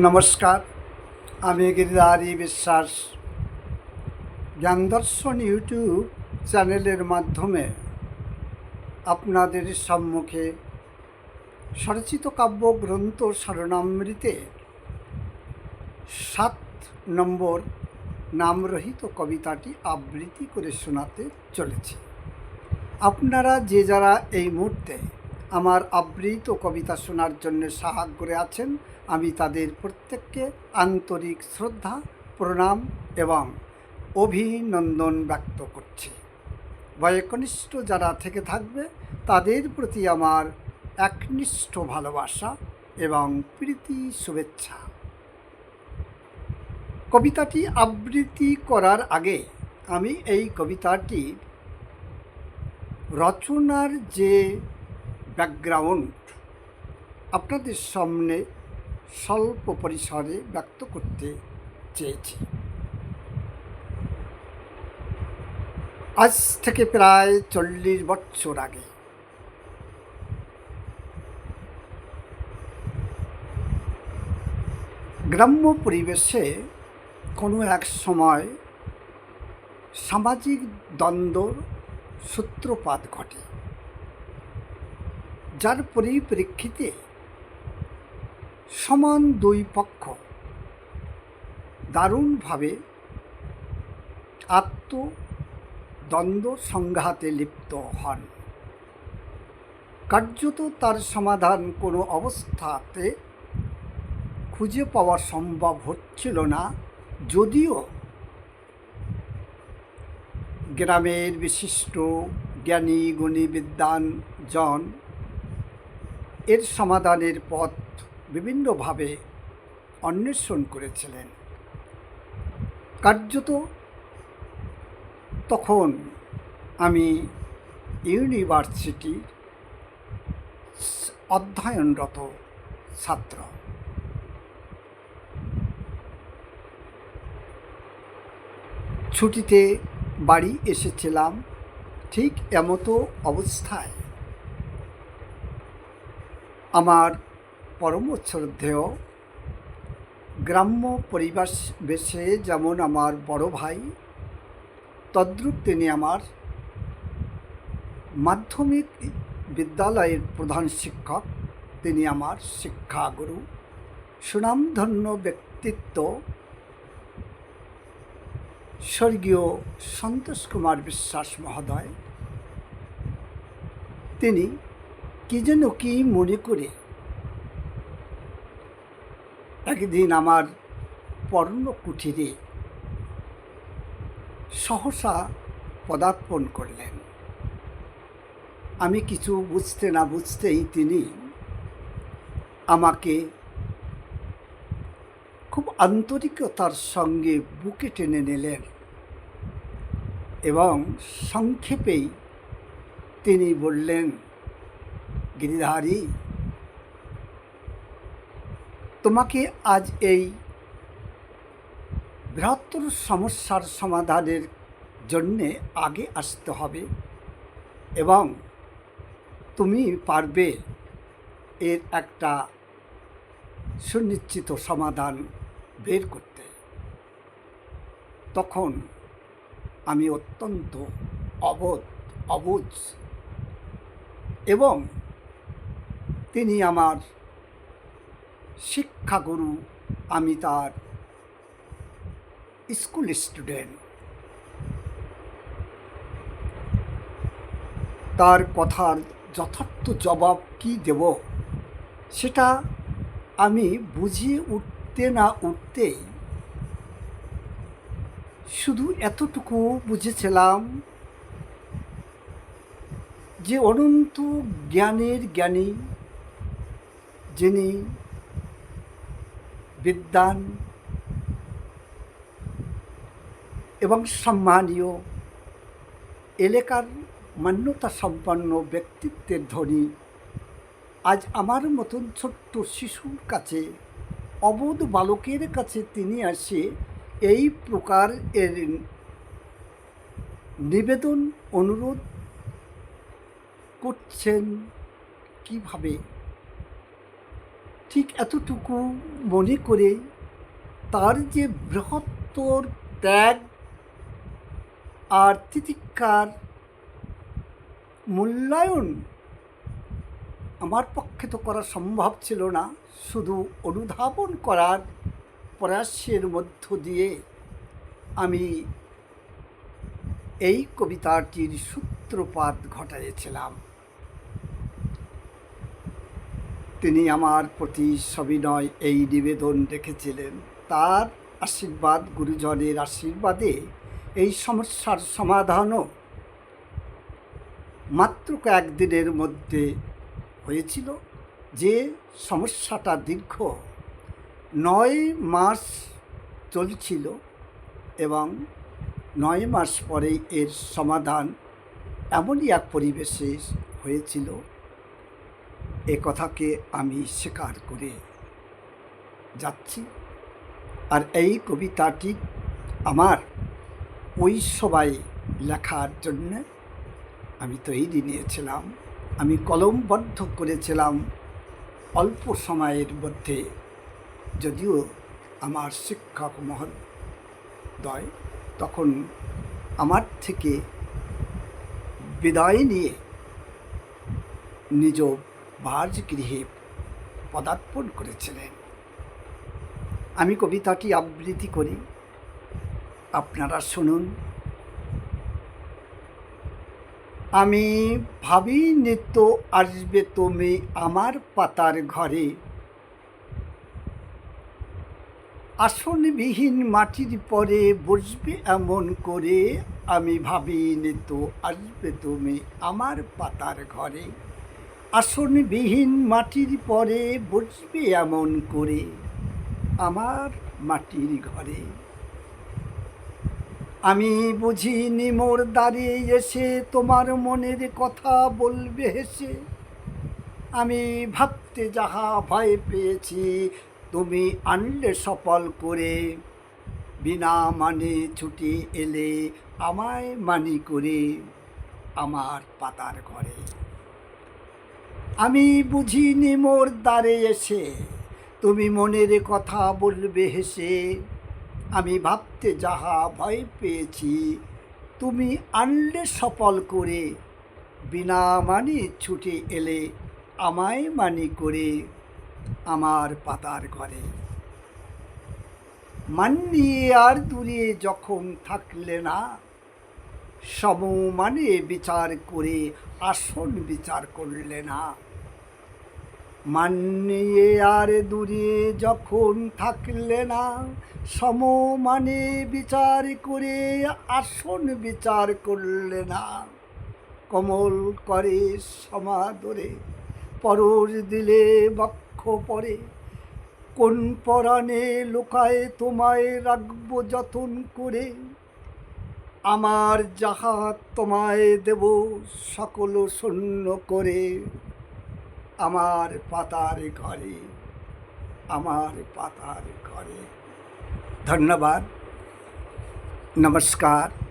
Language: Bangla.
নমস্কার, আমি গিরিধারী বিশ্বাস। জ্ঞান দর্শন ইউটিউব চ্যানেলের মাধ্যমে আপনাদের সম্মুখে স্বরচিত কাব্যগ্রন্থ শরণামৃতে সাত নম্বর নামরহিত কবিতাটি আবৃত্তি করে শোনাতে চলেছি। আপনারা যে যারা এই মুহূর্তে আমার আবৃত কবিতা শোনার জন্য সাহায্য করে আছেন আমি তাদের প্রত্যেককে আন্তরিক শ্রদ্ধা, প্রণাম এবং অভিনন্দন ব্যক্ত করছি। বয়কনিষ্ঠ যারা থেকে থাকবে, তাদের প্রতি আমার একনিষ্ঠ ভালোবাসা এবং প্রীতি, শুভেচ্ছা। কবিতাটি আবৃত্তি করার আগে আমি এই কবিতাটি রচনার যে ব্যাকগ্রাউন্ড আপনাদের সামনে স্বল্প পরিসরে ব্যক্ত করতে চেয়েছি। আজ থেকে প্রায় চল্লিশ বছর আগে গ্রাম্য পরিবেশে কোনো এক সময় সামাজিক দ্বন্দ্বর সূত্রপাত ঘটে। যার পরিপ্রেক্ষিতে সমান দুই পক্ষ দারুণভাবে আত্মদ্বন্দ্ব সংঘাতে লিপ্ত হন। কার্যত তার সমাধান কোনো অবস্থাতে খুঁজে পাওয়া সম্ভব হচ্ছিল না, যদিও গ্রামের বিশিষ্ট জ্ঞানী, গুণী, বিদ্বান জন এর সমাধানের পথ বিভিন্নভাবে অন্বেষণ করেছিলেন। কার্যত তখন আমি ইউনিভার্সিটির অধ্যয়নরত ছাত্র। ছুটিতে বাড়ি এসেছিলাম ঠিক এমতো অবস্থায়। আমার পরম শ্রদ্ধেয় গ্রাম্য পরিবেশ বেশে যেমন আমার বড় ভাই, তদ্রূপ তিনি আমার মাধ্যমিক বিদ্যালয়ের প্রধান শিক্ষক। তিনি আমার শিক্ষাগুরু। সুনামধন্য ব্যক্তিত্ব। স্বর্গীয় সন্তোষ কুমার বিশ্বাস মহোদয়। তিনি কি যেন কি মনে করে। একদিন আমার পর্ণ কুঠিরে সহসা পদার্পণ করলেন। আমি কিছু বুঝতে না বুঝতেই তিনি আমাকে খুব আন্তরিকতার সঙ্গে বুকে টেনে নিলেন এবং সংক্ষেপেই তিনি বললেন গিরিধারী, তোমাকে আজ এই বৃহত্তর সমস্যার সমাধানের জন্যে আগে আসতে হবে এবং তুমি পারবে এর একটা সুনিশ্চিত সমাধান বের করতে। তখন আমি অত্যন্ত অবোধ, অবুঝ এবং তিনি আমার শিক্ষাগুরু, আমি তার স্কুল স্টুডেন্ট। তার কথার যথার্থ জবাব কি দেব, সেটা আমি বুঝিয়ে উঠতে না উঠতেই শুধু এতটুকু বুঝেছিলাম যে অনন্ত জ্ঞানের জ্ঞানী যিনি বিদ্বান এবং সম্মানীয় এলাকার মান্যতা সম্পন্ন ব্যক্তিত্বের ধনী আজ আমার মতন ছোট্ট শিশুর কাছে, অবোধ বালকের কাছে তিনি আসে এই প্রকার এর নিবেদন, অনুরোধ করছেন কীভাবে? ঠিক এতটুকু মনে করে তার যে বৃহত্তর ত্যাগ আর তিতিক্ষার মূল্যায়ন আমার পক্ষে তো করা সম্ভব ছিল না, শুধু অনুধাবন করার প্রয়াসের মধ্য দিয়ে আমি এই কবিতাটির সূত্রপাত ঘটাইছিলাম তিনি আমার প্রতি সবিনয় এই নিবেদন রেখেছিলেন। তার আশীর্বাদ, গুরুজনের আশীর্বাদে এই সমস্যার সমাধানও মাত্র কয়েকদিনের মধ্যে হয়েছিল যে সমস্যাটা দীর্ঘ নয় মাস চলছিল এবং নয় মাস পরেই এর সমাধান এমনই এক পরিবেশে হয়েছিল। এ কথাকে আমি স্বীকার করে যাচ্ছি। আর এই কবিতাটি আমার ওই সবাই লেখার জন্যে আমি তৈরি নিয়েছিলাম। আমি কলমবদ্ধ করেছিলাম অল্প সময়ের মধ্যে, যদিও আমার শিক্ষক মহোদয় তখন আমার থেকে বিদায় নিয়ে নিজ বাসগৃহে পদার্পণ করেছিলেন। আমি কবিতাটি আবৃত্তি করি। আপনারা শুনুন। আমি ভাবি নিত্য আসবে তুমি আমার পাতার ঘরে। আসনবিহীন মাটির পরে বসবে এমন করে। আমি ভাবি নিত আসবে তুমি আমার পাতার ঘরে। আসনবিহীন মাটির পরে বসবে এমন করে আমার মাটির ঘরে। আমি বুঝিনি মোর দাঁড়িয়ে এসে তোমার মনের কথা বলবে হেসে। আমি ভাবতে যাহা ভয় পেয়েছি, তুমি আনলে সফল করে। বিনা মানে ছুটি এলে আমায় মানি করে আমার পাতার ঘরে। আমি বুঝিনি মোর দ্বারে এসে। তুমি মনের কথা বলবে হেসে। আমি ভাবতে যাহা ভয় পেয়েছি, তুমি আনলে সফল করে। বিনা মানি ছুটে এলে আমায় মানি করে আমার পাতার ঘরে। মান নিয়ে আর দূরে যখন থাকলে না সমমানে বিচার করে আসন বিচার করলে না। মান নিয়ে আর দূরে যখন থাকলে না, সমমানে বিচার করে আসন বিচার করলে না। কমল করে সমাদরে, পরশ দিলে বক্ষ পরে। কোন পরাণে লোকায় তোমায় রাখব যতন করে। আমার যাহা তোমায় দেব, সকল শূন্য করে আমার পাতার ঘরে, আমার পাতার ঘরে। ধন্যবাদ। নমস্কার।